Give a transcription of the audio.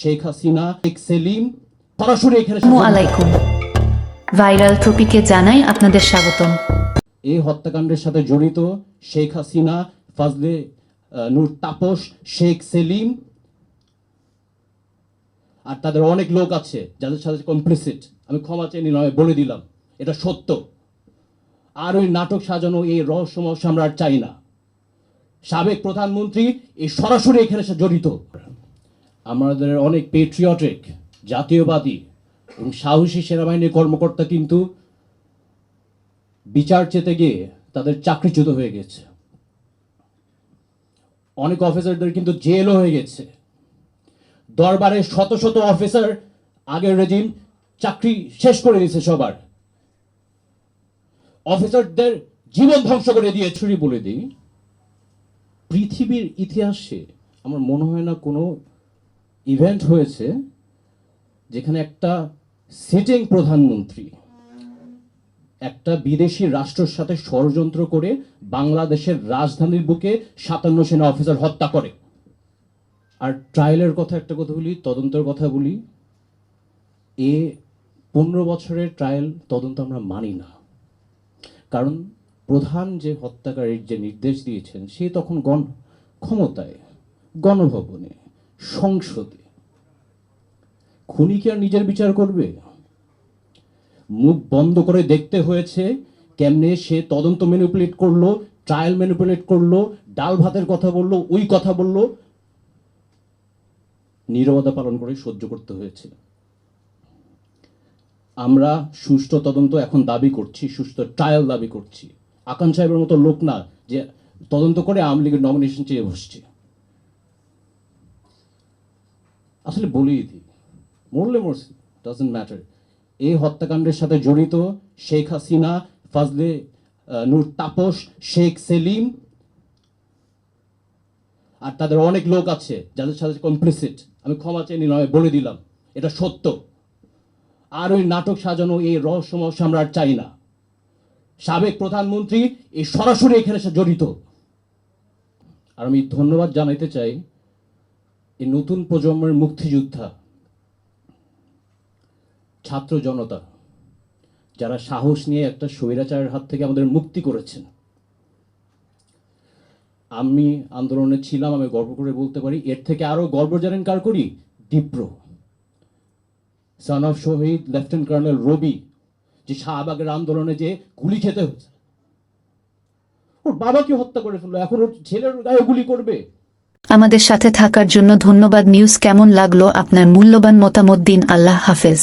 শেখ হাসিনা শেখ সেলিম সরাসরি এখানে আলাইকুম। ভাইরাল ট্রপিকে জানাই আপনাদের স্বাগতম। এই হত্যাকাণ্ডের সাথে জড়িত শেখ হাসিনা ফাজলে নূর তাপস শেখ সেলিম আর তাদের অনেক লোক আছে যাদের সাথে কমপ্লিসিট আমি ক্ষমা চেয়ে নিলাম বলে দিলাম এটা সত্য। আর ওই নাটক সাজানো এই রহস্যময় আমরা আর চাই না সাবেক প্রধানমন্ত্রী এই সরাসরি এখানে জড়িত। আমাদের অনেক পেট্রিয়টিক জাতীয়বাদী এবং সাহসী সেনাবাহিনীর কর্মকর্তা কিন্তু বিচার চেতে গিয়ে তাদের চাকরিচ্যুত হয়ে গেছে। অনেক অফিসারদের কিন্তু জেলও হয়ে গেছে। দরবারে শত শত অফিসার আগের রেজিম চাকরি শেষ করে দিয়েছে সবার। অফিসারদের জীবন ধ্বংস করে দিয়ে ছুরি বলে দিই। পৃথিবীর ইতিহাসে আমার মনে হয় না কোনো ইভেন্ট হয়েছে যেখানে একটা সিটিং প্রধানমন্ত্রী, একটা বিদেশি রাষ্ট্রের সাথে ষড়যন্ত্র করে বাংলাদেশের রাজধানীর বুকে সাতান্ন সেনা অফিসার হত্যা করে। আর ট্রায়ালের কথা একটা কথা বলি, তদন্তের কথা বলি। এ পনেরো বছরের ট্রায়াল তদন্ত আমরা মানি না। কারণ প্রধান যে হত্যাকারীর যে নির্দেশ দিয়েছেন, সে তখন গণ ক্ষমতায় গণভবনে, সংসদে খুনি কি আর নিজের বিচার করবে? মুখ বন্ধ করে দেখতে হয়েছে কেমনে সে তদন্ত ম্যানিপুলেট করল ট্রায়াল ম্যানিপুলেট করল, ডাল ভাতের কথা বলল, ওই কথা বলল। নীরবতা পালন করে সহ্য করতে হয়েছে। আমরা সুষ্ঠু তদন্ত এখন দাবি করছি, সুষ্ঠু ট্রায়াল দাবি করছি। আকান সাহেবের মতো লোক না যে তদন্ত করে আওয়ামী লীগের নমিনেশন চেয়ে বসছে। আসলে বলেই দিই মরলে মরছে ডাজেন্ট ম্যাটার এই হত্যাকাণ্ডের সাথে জড়িত শেখ হাসিনা, ফাজলে নূর তাপস, শেখ সেলিম আর তাদের অনেক লোক আছে যাদের সাথে কমপ্লিসিট আমি ক্ষমা চেয়ে নিলাম বলে দিলাম, এটা সত্য। আর ওই নাটক সাজানো, এই রহস্যময় আর চাই না। সাবেক প্রধানমন্ত্রী এই সরাসরি এখানে জড়িত। আর আমি ধন্যবাদ জানাইতে চাই এই নতুন প্রজন্মের মুক্তিযোদ্ধা। ছাত্র জনতা, যারা সাহস নিয়ে একটা স্বৈরাচারের হাত থেকে আমাদের মুক্তি করেছেন। আমি আন্দোলনে ছিলাম, আমি গর্ব করে বলতে পারি, এর থেকে আরও গর্ব জানেন কার করি? দীপ্র। সন অফ শহীদ লেফটেন্যান্ট কর্নেল রবি যে শাহবাগের আন্দোলনে যে গুলি খেতে হচ্ছে ওর বাবাকে হত্যা করে ফেলল, এখন ওর ছেলের গায়ে গুলি করবে। আমাদের সাথে থাকার জন্য ধন্যবাদ। নিউজ কেমন লাগল? আপনার মূল্যবান মতামত দিন। আল্লাহ হাফেজ।